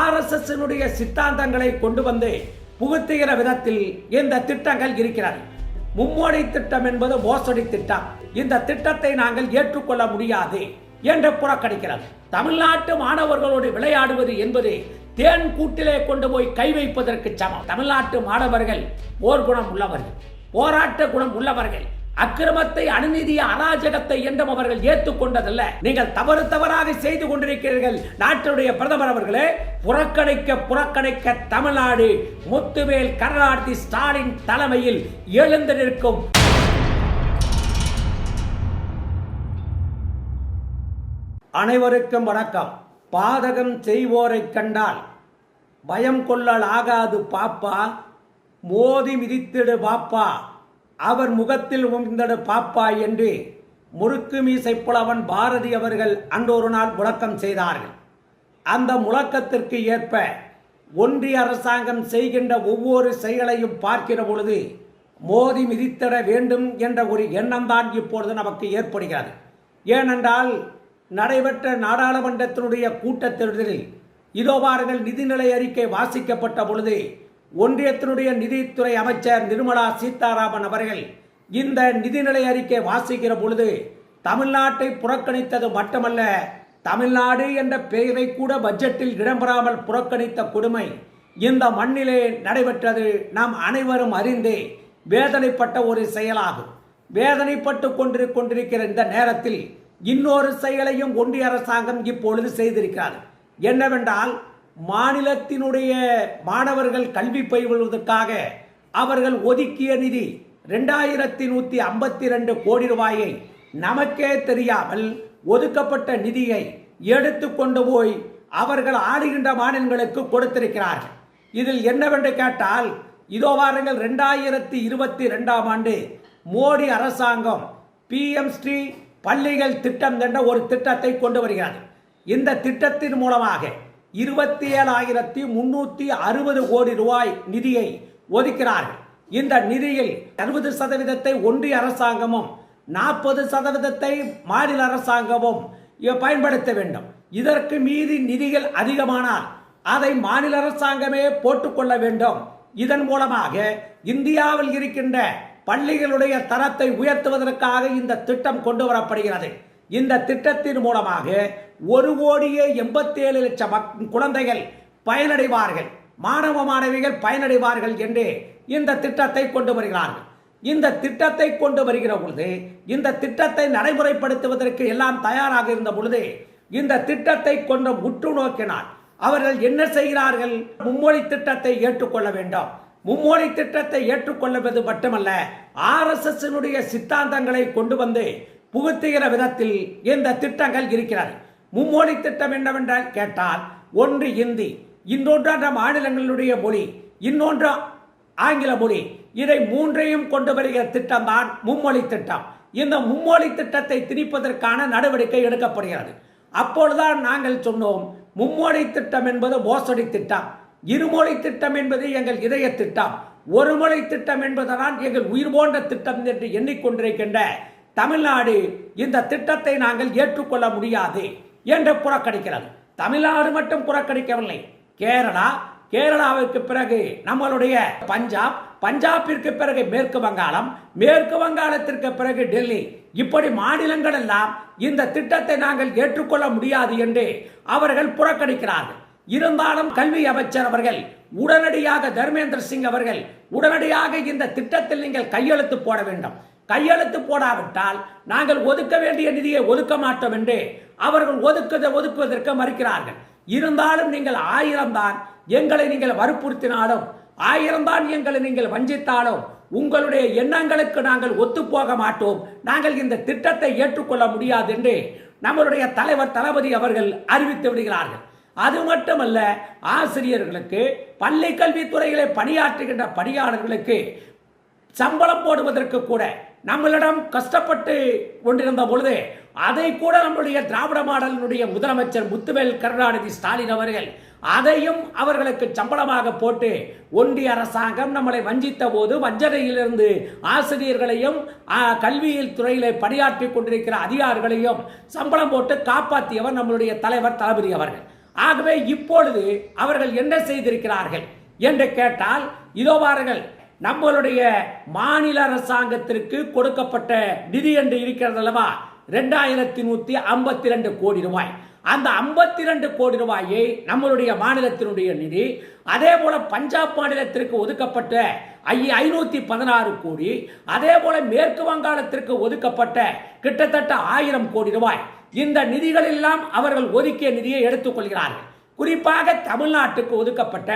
ஆர்எஸ்எஸ்னுடைய சித்தாந்தங்களை கொண்டு வந்து புகுத்துகிற விதத்தில் இந்த திட்டங்கள் இருக்கிறது. மும்மோடி திட்டம் என்பது மோசடி திட்டம். இந்த திட்டத்தை நாங்கள் ஏற்றுக்கொள்ள முடியாது என்று புறக்கணிக்கிறது. தமிழ்நாட்டு மாணவர்களோடு விளையாடுவது என்பது தேன் கூட்டிலே கொண்டு போய் கை வைப்பதற்கு சமம். தமிழ்நாட்டு மாணவர்கள் போர்க்குணம் உள்ளவர்கள் போராட்ட குணம் உள்ளவர்கள். அக்கிரமத்தை அநீதிய அராஜகத்தை என்றும் அவர்கள் ஏற்றுக்கொண்டதல்ல. நீங்கள் தவறு தவறாக செய்து கொண்டிருக்கிறீர்கள். நாட்டினுடைய பிரதமர் அவர்களே புறக்கணிக்க புறக்கணிக்க தமிழ்நாடு முத்துவேல் கருணாநிதி ஸ்டாலின் தலைமையில் எழுந்து நிற்கும். அனைவருக்கும் வணக்கம். பாதகம் செய்வோரைக் கண்டால் பயம் கொள்ளல் ஆகாது பாப்பா. மோதி மிதித்திடு பாப்பா. அவர் முகத்தில் உமிழ்ந்தடு பாப்பா என்று முறுக்கு மீசை புலவன் பாரதி அவர்கள் அன்றொரு நாள் முழக்கம் செய்தார்கள். அந்த முழக்கத்திற்கு ஏற்ப ஒன்றிய அரசாங்கம் செய்கின்ற ஒவ்வொரு செயலையும் பார்க்கிற பொழுது மோதி மிதித்திட வேண்டும் என்ற ஒரு எண்ணம்தான் இப்பொழுது நமக்கு ஏற்படுகிறது. ஏனென்றால் நடைபெற்ற நாடாளுமன்றத்தினுடைய கூட்டத்தொடரில் இதோ பாருங்கள் நிதிநிலை அறிக்கை வாசிக்கப்பட்ட பொழுது ஒன்றியத்தினுடைய நிதித்துறை அமைச்சர் நிர்மலா சீதாராமன் அவர்கள் இந்த நிதிநிலை அறிக்கை வாசிக்கிற பொழுது தமிழ்நாட்டை புறக்கணித்தது மட்டுமல்ல தமிழ்நாடு என்ற பெயரை கூட பட்ஜெட்டில் இடம்பெறாமல் புறக்கணித்த கொடுமை இந்த மண்ணிலே நடைபெற்றது நாம் அனைவரும் அறிந்தே வேதனைப்பட்ட ஒரு செயலாகும். வேதனைப்பட்டு கொண்டிரு கொண்டிருக்கிற இந்த நேரத்தில் இன்னொரு செயலையும் ஒன்றிய அரசாங்கம் இப்பொழுது செய்திருக்கிறது. என்னவென்றால் மாநிலத்தினுடைய மாணவர்கள் கல்வி பயில்வதற்காக அவர்கள் ஒதுக்கிய நிதி ரெண்டாயிரத்தி நூற்றி ஐம்பத்தி ரெண்டு கோடி ரூபாயை நமக்கே தெரியாமல் ஒதுக்கப்பட்ட நிதியை எடுத்து கொண்டு போய் அவர்கள் ஆடுகின்ற மாநிலங்களுக்கு கொடுத்திருக்கிறார்கள். இதில் என்னவென்று கேட்டால் இதோ வாருங்கள் ரெண்டாயிரத்தி இருபத்தி ரெண்டாம் ஆண்டு மோடி அரசாங்கம் பிஎம் ஸ்ரீ பள்ளிகள் திட்டம் என்ற ஒரு திட்டத்தை கொண்டு வருகிறது. இந்த திட்டத்தின் மூலமாக இருபத்தி ஏழாயிரத்தி முன்னூற்றி அறுபது கோடி ரூபாய் நிதியை ஒதுக்கிறார்கள் இந்த நிதியில் அறுபது சதவீதத்தை ஒன்றிய அரசாங்கமும் நாற்பது சதவீதத்தை மாநில அரசாங்கமும் பயன்படுத்த வேண்டும். இதற்கு மீதி நிதிகள் அதிகமானால் அதை மாநில அரசாங்கமே போட்டுக்கொள்ள வேண்டும். இதன் மூலமாக இந்தியாவில் இருக்கின்ற பள்ளிகளுடைய தரத்தை உயர்த்துவதற்காக இந்த திட்டம் கொண்டு வரப்படுகிறது. இந்த திட்டத்தின் மூலமாக ஒரு கோடியே எண்பத்தேழு லட்சம் குழந்தைகள் பயனடைவார்கள். மாணவ மாணவிகள் பயனடைவார்கள் என்று இந்த திட்டத்தை கொண்டு வருகிறார்கள். இந்த திட்டத்தை கொண்டு வருகிற பொழுது இந்த திட்டத்தை நடைமுறைப்படுத்துவதற்கு எல்லாம் தயாராக இருந்த பொழுது இந்த திட்டத்தை கொண்டு உற்று நோக்கினார் அவர்கள் என்ன செய்கிறார்கள்? மும்மொழி திட்டத்தை ஏற்றுக்கொள்ள வேண்டும். மும்மொழி திட்டத்தை ஏற்றுக்கொள்வது மட்டுமல்ல ஆர்எஸ்எஸ்னுடைய சித்தாந்தங்களை கொண்டு வந்து புகுத்துகிற விதத்தில் இந்த திட்டங்கள் இருக்கிறது? மும்மொழி திட்டம் என்னவென்றால் கேட்டால் ஒன்று இந்தி இன்னொன்று மாநிலங்களுடைய மொழி இன்னொன்று ஆங்கில மொழி. இதை மூன்றையும் கொண்டு வருகிற திட்டம் தான் மும்மொழி திட்டம். இந்த மும்மொழி திட்டத்தை திணிப்பதற்கான நடவடிக்கை எடுக்கப்படுகிறது. அப்பொழுதுதான் நாங்கள் சொன்னோம் மும்மொழி திட்டம் என்பது மோசடி திட்டம். இருமொழி திட்டம் என்பது எங்கள் இதய திட்டம். ஒரு மொழி திட்டம் என்பதுதான் எங்கள் உயிர் போன்ற திட்டம் என்று எண்ணிக்கொண்டிருக்கின்ற தமிழ்நாடு இந்த திட்டத்தை நாங்கள் ஏற்றுக்கொள்ள முடியாது என்று புறக்கணிக்கிறது. தமிழ்நாடு மட்டும் புறக்கணிக்கவில்லை. கேரளா கேரளாவுக்கு பிறகு நம்மளுடைய பஞ்சாப் பஞ்சாபிற்கு பிறகு மேற்கு வங்காளம் மேற்கு வங்காளத்திற்கு பிறகு டெல்லி. இப்படி மாநிலங்கள் எல்லாம் இந்த திட்டத்தை நாங்கள் ஏற்றுக்கொள்ள முடியாது என்று அவர்கள் புறக்கணிக்கிறார்கள். இருந்தாலும் கல்வி அமைச்சர் அவர்கள் உடனடியாக தர்மேந்திர சிங் அவர்கள் உடனடியாக இந்த திட்டத்தில் நீங்கள் கையெழுத்து போட வேண்டும். கையெழுத்து போடாவிட்டால் நாங்கள் ஒதுக்க வேண்டிய நிதியை ஒதுக்க மாட்டோம் என்று அவர்கள் ஒதுக்குவதை ஒதுக்குவதற்கு மறுக்கிறார்கள். இருந்தாலும் நீங்கள் ஆயிரம் தான் எங்களை நீங்கள் வற்புறுத்தினாலும் ஆயிரம் தான் எங்களை நீங்கள் வஞ்சித்தாலும் உங்களுடைய எண்ணங்களுக்கு நாங்கள் ஒத்துப்போக மாட்டோம். நாங்கள் இந்த திட்டத்தை ஏற்றுக்கொள்ள முடியாது என்று நம்மளுடைய தலைவர் தளபதி அவர்கள் அறிவித்து விடுகிறார்கள். அது மட்டுமல்ல ஆசிரியர்களுக்கு பள்ளி கல்வித்துறைகளை பணியாற்றுகின்ற பணியாளர்களுக்கு சம்பளம் போடுவதற்கு கூட நம்மளிடம் கஷ்டப்பட்டு கொண்டிருந்த பொழுது அதை கூட நம்முடைய திராவிட மாடலினுடைய முதலமைச்சர் முத்துவேல் கருணாநிதி ஸ்டாலின் அவர்கள் அதையும் அவர்களுக்கு சம்பளமாக போட்டு ஒன்றிய அரசாங்கம் நம்மளை வஞ்சித்த போது வஞ்சனையிலிருந்து ஆசிரியர்களையும் கல்வியில் துறையில் பணியாற்றி கொண்டிருக்கிற அதிகாரிகளையும் சம்பளம் போட்டு காப்பாற்றியவர் நம்மளுடைய தலைவர் தளபதி அவர்கள். ஆகவே இப்பொழுது அவர்கள் என்ன செய்திருக்கிறார்கள் என்று கேட்டால் இதோ பாருங்கள் நம்மளுடைய மாநில அரசாங்கத்திற்கு கொடுக்கப்பட்ட நிதி என்று இருக்கிறது அல்லவா? ரெண்டாயிரத்தி நூத்தி ஐம்பத்தி ரெண்டு கோடி ரூபாய். அந்த ஐம்பத்தி ரெண்டு கோடி ரூபாயை நம்மளுடைய மாநிலத்தினுடைய நிதி அதே போல பஞ்சாப் மாநிலத்திற்கு ஒதுக்கப்பட்ட ஐ ஐநூத்தி பதினாறு கோடி அதே போல மேற்கு வங்காளத்திற்கு ஒதுக்கப்பட்ட கிட்டத்தட்ட ஆயிரம் கோடி ரூபாய். இந்த நிதிகளெல்லாம் அவர்கள் ஒதுக்கிய நிதியை எடுத்துக்கொள்கிறார்கள். குறிப்பாக தமிழ்நாட்டுக்கு ஒதுக்கப்பட்ட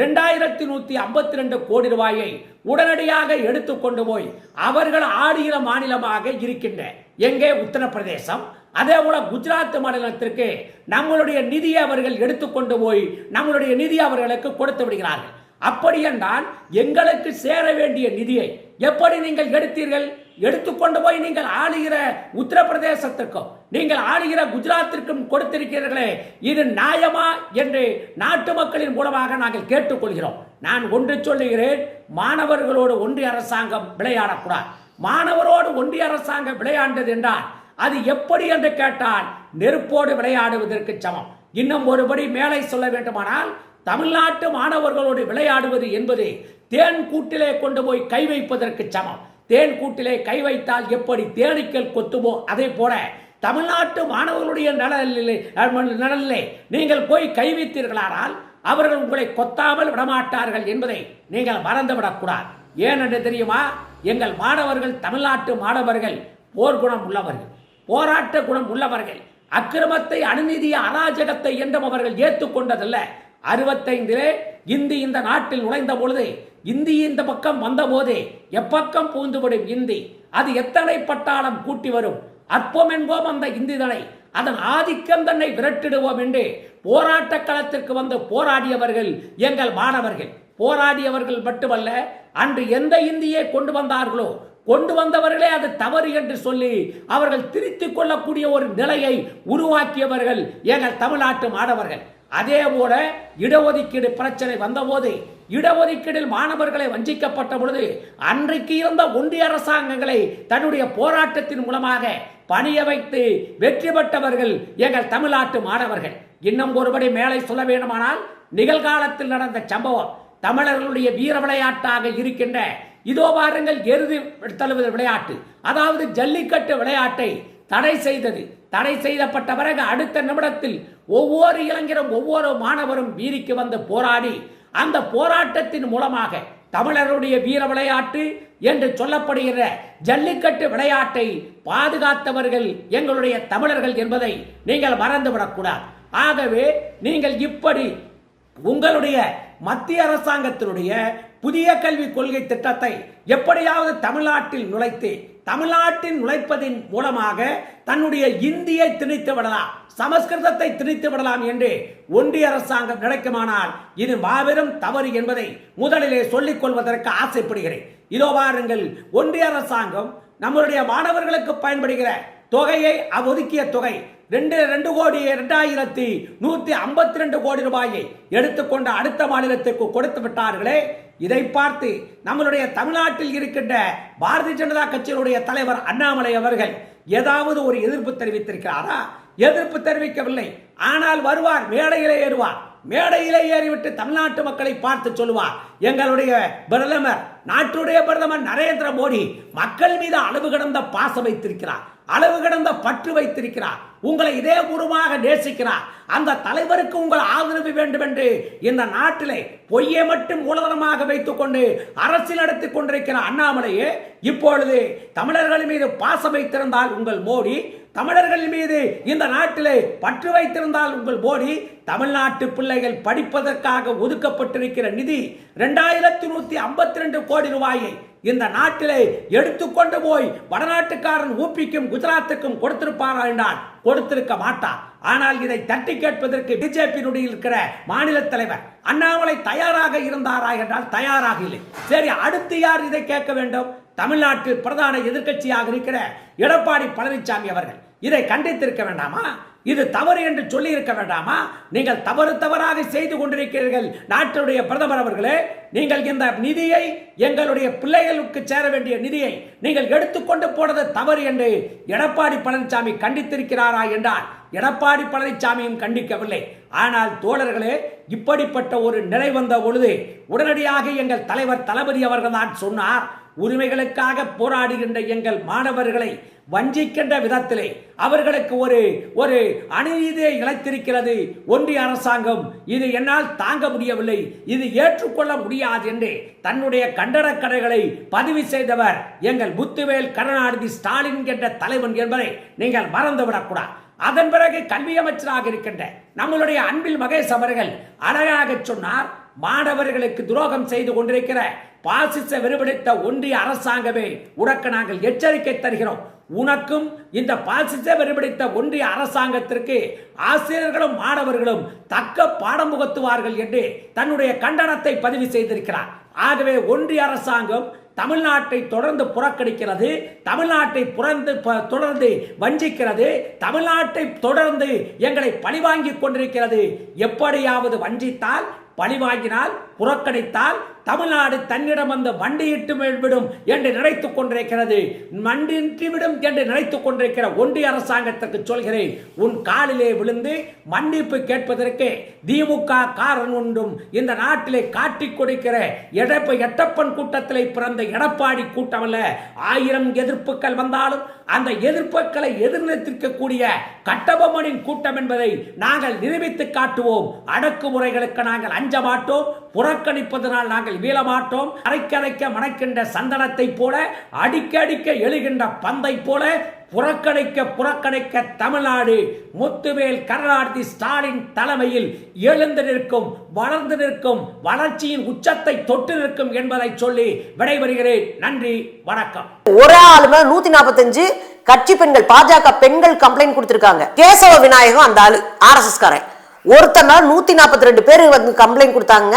ரெண்டாயிரத்தி நூத்தி ஐம்பத்தி ரெண்டு கோடி ரூபாயை உடனடியாக எடுத்துக்கொண்டு போய் அவர்கள் ஆடுகிற மாநிலமாக இருக்கின்ற எங்கே? உத்தரப்பிரதேசம். அதே போல குஜராத் மாநிலத்திற்கு நம்மளுடைய நிதியை அவர்கள் எடுத்துக்கொண்டு போய் நம்மளுடைய நிதி அவர்களுக்கு கொடுத்து விடுகிறார்கள். அப்படி என்றால் எங்களுக்கு சேர வேண்டிய நிதியை எப்படி நீங்கள் எடுத்தீர்கள்? எடுத்துக்கொண்டு போய் நீங்கள் ஆளுகிற உத்தரப்பிரதேசத்திற்கும் நீங்கள் ஆளுகிற குஜராத்திற்கும் கொடுத்திருக்கிறீர்களே இது நியாயமா என்று நாட்டு மக்களின் மூலமாக நாங்கள் கேட்டுக்கொள்கிறோம். நான் ஒன்று சொல்லுகிறேன் மாணவர்களோடு ஒன்றிய அரசாங்கம் விளையாடக்கூடாது. மாணவரோடு ஒன்றிய அரசாங்கம் விளையாண்டது என்றால் அது எப்படி என்று கேட்டால் நெருப்போடு விளையாடுவதற்கு சமம். இன்னும் ஒருபடி மேலே சொல்ல வேண்டுமானால் தமிழ்நாட்டு மாணவர்களோடு விளையாடுவது என்பது தேன் கூட்டிலே கொண்டு போய் கை வைப்பதற்கு சமம். தேன் கூட்டிலே கை வைத்தால் எப்படி தேனீக்கள் கொத்துமோ அதே போல தமிழ்நாட்டு மாணவர்களுடைய நலனிலே நலனிலே நீங்கள் போய் கைவித்தீர்களானால் அவர்கள் உங்களை கொத்தாமல் விடமாட்டார்கள் என்பதை நீங்கள் மறந்துவிடக்கூடாது. ஏனென்று தெரியுமா? எங்கள் மாணவர்கள் தமிழ்நாட்டு மாணவர்கள் போர்க்குணம் உள்ளவர்கள் போராட்ட குணம் உள்ளவர்கள் அக்கிரமத்தை அநீதிய அராஜகத்தை என்றும் அவர்கள் ஏற்றுக்கொண்டதல்ல. அறுபத்தைந்திலே இந்தி இந்த நாட்டில் நுழைந்த பொழுது இந்தி இந்த பக்கம் வந்தபோதே எப்பக்கம் பூந்துவிடும் இந்தி? அது எத்தனை பட்டாளம் கூட்டி வரும்? அற்பம் என்போம் அந்த இந்திதனை. அதன் ஆதிக்கம் தன்னை விரட்டிடுவோம் என்று போராட்ட களத்திற்கு வந்து போராடியவர்கள் எங்கள் மாணவர்கள். போராடியவர்கள் மட்டுமல்ல அன்று எந்த இந்தியை கொண்டு வந்தார்களோ கொண்டு வந்தவர்களே அது தவறு என்று சொல்லி அவர்கள் திருத்திக் கொள்ளக்கூடிய ஒரு நிலையை உருவாக்கியவர்கள் எங்கள் தமிழ்நாட்டு மாணவர்கள். அதே போல இடஒதுக்கீடு பிரச்சனை வந்தபோது இடஒதுக்கீடில் மாணவர்களை வஞ்சிக்கப்பட்ட பொழுது அன்றைக்கு இருந்த ஒன்றிய அரசாங்கங்களை தன்னுடைய போராட்டத்தின் மூலமாக பணிய வைத்து வெற்றி பெற்றவர்கள் எங்கள் தமிழ்நாட்டு மாணவர்கள். இன்னும் ஒருபடி மேலே சொல்ல வேண்டுமானால் நிகழ்காலத்தில் நடந்த சம்பவம் தமிழர்களுடைய வீர விளையாட்டாக இருக்கின்ற இதோ பாருங்கள் எருது தழுவது விளையாட்டு. அதாவது ஜல்லிக்கட்டு விளையாட்டை தடை செய்தது. தடை செய்யப்பட்ட பிறகு அடுத்த நிமிடத்தில் ஒவ்வொரு இளைஞரும் ஒவ்வொரு மாணவரும் வீதிக்கு வந்து போராடி அந்த போராட்டத்தின் மூலமாக தமிழருடைய வீர விளையாட்டு என்று சொல்லப்படுகிற ஜல்லிக்கட்டு விளையாட்டை பாதுகாத்தவர்கள் எங்களுடைய தமிழர்கள் என்பதை நீங்கள் மறந்துவிடக்கூடாது. ஆகவே நீங்கள் இப்படி உங்களுடைய மத்திய அரசாங்கத்தினுடைய புதிய கல்விக் கொள்கை திட்டத்தை எப்படியாவது தமிழ்நாட்டில் நுழைத்து தமிழ்நாட்டில் நுழைப்பதின் மூலமாக தன்னுடைய இந்தியை திணித்து விடலாம் சமஸ்கிருதத்தை திணித்து விடலாம் என்று ஒன்றிய அரசாங்கம் நினைக்குமானால் இது மாபெரும் தவறு என்பதை முதலிலே சொல்லிக் கொள்வதற்கு ஆசைப்படுகிறேன். இதோ பாருங்கள் ஒன்றிய அரசாங்கம் நம்மளுடைய மாணவர்களுக்கு பயன்படுகிற தொகையை ஒதுக்கிய தொகை ரெண்டு ரெண்டு கோடி இரண்டாயிரத்தி நூத்தி ஐம்பத்தி ரெண்டு கோடி ரூபாயை எடுத்துக்கொண்ட அடுத்த மாநிலத்திற்கு கொடுத்து விட்டார்களே இதை பார்த்து நம்மளுடைய தமிழ்நாட்டில் இருக்கின்ற பாரதிய ஜனதா கட்சியினுடைய தலைவர் அண்ணாமலை அவர்கள் ஏதாவது ஒரு எதிர்ப்பு தெரிவித்திருக்கிறாரா? எதிர்ப்பு தெரிவிக்கவில்லை. ஆனால் வருவார் மேடையிலே ஏறுவார். மேடையிலே ஏறிவிட்டு தமிழ்நாட்டு மக்களை பார்த்து சொல்லுவார் எங்களுடைய பிரதமர் நாட்டுடைய பிரதமர் நரேந்திர மோடி மக்கள் மீது அளவு கடந்த பாசம் வைத்திருக்கிறார். அளவு கடந்த பற்று வைத்திருக்கிறார். உங்களை இதே குருவாக நேசிக்கிறார். அந்த தலைவருக்கு உங்கள் ஆதரவு வேண்டும் என்று இந்த நாட்டிலே பொய்யை மட்டும் மூலதனமாக வைத்துக் கொண்டு அரசியல் நடத்தி கொண்டிருக்கிற அண்ணாமலையே இப்பொழுது தமிழர்கள் மீது பாசம் வைத்திருந்தால் உங்கள் மோடி தமிழர்கள் மீது இந்த நாட்டிலே பற்று வைத்திருந்தால் உங்கள் மோடி தமிழ்நாட்டு பிள்ளைகள் படிப்பதற்காக ஒதுக்கப்பட்டிருக்கிற நிதி இரண்டாயிரத்தி நூத்தி ஐம்பத்தி ரெண்டு கோடி ரூபாயை இந்த நாட்டிலே எடுத்துக்கொண்டு போய் வடநாட்டுக்காரன் ஊப்பிக்கும் குஜராத்துக்கும் கொடுத்திருப்பாரா என்றால் கொடுத்திருக்க மாட்டார் ஆனால் இதை தட்டி கேட்பதற்கு பிஜேபியினுடைய இருக்கிற மாநில தலைவர் அண்ணாமலை தயாராக இருந்தாரா என்றால் தயாராக இல்லை. சரி அடுத்து யார் இதை கேட்க வேண்டும்? தமிழ்நாட்டில் பிரதான எதிர்க்கட்சியாக இருக்கிற எடப்பாடி பழனிசாமி அவர்கள். இதை கண்டித்திருக்க வேண்டாமா? இது தவறு என்று சொல்லி இருக்க வேண்டாமா? நீங்கள் தவறு தவறாக செய்து கொண்டிருக்கிறீர்கள். நாட்டுடைய பிரதமர் அவர்களே நீங்கள் இந்த நிதியை எங்களுடைய பிள்ளைகளுக்கு சேர வேண்டிய நிதியை நீங்கள் எடுத்துக்கொண்டு போனது தவறு என்று எடப்பாடி பழனிசாமி கண்டித்திருக்கிறாரா என்றால் எடப்பாடி பழனிசாமியும் கண்டிக்கவில்லை. ஆனால் தோழர்களே இப்படிப்பட்ட ஒரு நிலை வந்த பொழுது உடனடியாக எங்கள் தலைவர் தளபதி அவர்கள் தான் சொன்னார் உரிமைகளுக்காக போராடுகின்ற எங்கள் மாணவர்களை வஞ்சிக்கின்ற விதத்திலே அவர்களுக்கு ஒரு ஒரு அநீதியை இழைத்திருக்கிறது. ஒன்றிய அரசாங்கம் இது என்னால் தாங்க முடியவில்லை. இது ஏற்றுக்கொள்ள முடியாது என்று தன்னுடைய கண்டனக்கடைகளை பதிவு செய்தவர் எங்கள் முத்துவேல் கருணாநிதி ஸ்டாலின் என்ற தலைவன் என்பதை நீங்கள் மறந்துவிடக்கூடாது. அதன் பிறகு கல்வி அமைச்சராக இருக்கின்ற நம்மளுடைய அன்பில் மகேஷ் அவர்கள் அழகாக சொன்னார் மாணவர்களுக்கு துரோகம் செய்து கொண்டிருக்கிற பாசிச வெறுபடித்த ஒன்றிய அரசாங்கமே உனக்கு நாங்கள் எச்சரிக்கை தருகிறோம். உனக்கும் இந்த பாசிச வெறுபடித்த ஒன்றிய அரசாங்கத்திற்கு ஆசிரியர்களும் மாணவர்களும் தக்க பாடம் புகத்துவார்கள் என்று தன்னுடைய கண்டனத்தை பதிவு செய்திருக்கிறார். ஆகவே ஒன்றிய அரசாங்கம் தமிழ்நாட்டை தொடர்ந்து புறக்கணிக்கிறது தமிழ்நாட்டை புறந்து ப- தொடர்ந்து வஞ்சிக்கிறது தமிழ்நாட்டை தொடர்ந்து எங்களை பழிவாங்கிக் கொண்டிருக்கிறது. எப்படியாவது வஞ்சித்தால் பழிவாங்கினால் புறக்கணித்தால் தமிழ்நாடு தன்னிடம் வந்து வண்டியிட்டு விடும் என்று நினைத்துக் கொண்டிருக்கிறது. மண்டியிட்டு என்று நினைத்துக் கொண்டிருக்கிற ஒன்றிய அரசாங்கத்திற்கு சொல்கிறேன். உன் காலிலே விழுந்து மன்னிப்பு கேட்பதற்கு திமுக காரன் ஒன்றும் இந்த நாட்டிலே காட்டிக் கொடுக்கிற எடப்ப எட்டப்பன் கூட்டத்திலே பிறந்த எடப்பாடி கூட்டமல்ல ஆயிரம் எதிர்ப்புகள் வந்தாலும் அந்த எதிர்ப்புகளை எதிர்நிறுத்திருக்கக்கூடிய கட்டபொம்மனின் கூட்டம் என்பதை நாங்கள் நிரூபித்து காட்டுவோம். அடக்குமுறைகளுக்கு நாங்கள் அஞ்ச மாட்டோம். புற புறக்கணிப்பதனால் நாங்கள் வீழ மாட்டோம் அரைக்கரைக்க மணக்கின்ற சந்தனத்தை போல அடிக்கடிக்க எழுகின்ற பந்தை போல புறக்கணிக்க புறக்கணிக்க தமிழ்நாடு முத்துவேல் கருணாநிதி ஸ்டாலின் தலைமையில் எழுந்து நிற்கும் வளர்ந்து நிற்கும் வளர்ச்சியின் உச்சத்தை தொட்டு நிற்கும் என்பதை சொல்லி விடைபெறுகிறேன். நன்றி வணக்கம். ஒரு ஆளுமே நூத்தி நாற்பத்தஞ்சு கட்சி பெண்கள் பாஜக பெண்கள் கம்ப்ளைண்ட் கொடுத்திருக்காங்க. கேசவ விநாயகம் அந்த ஆளு ஆர்எஸ்எஸ் காரன். ஒருத்தர் நூத்தி நாற்பத்தி ரெண்டு பேர் வந்து கம்ப்ளைண்ட் கொடுத்தாங்க.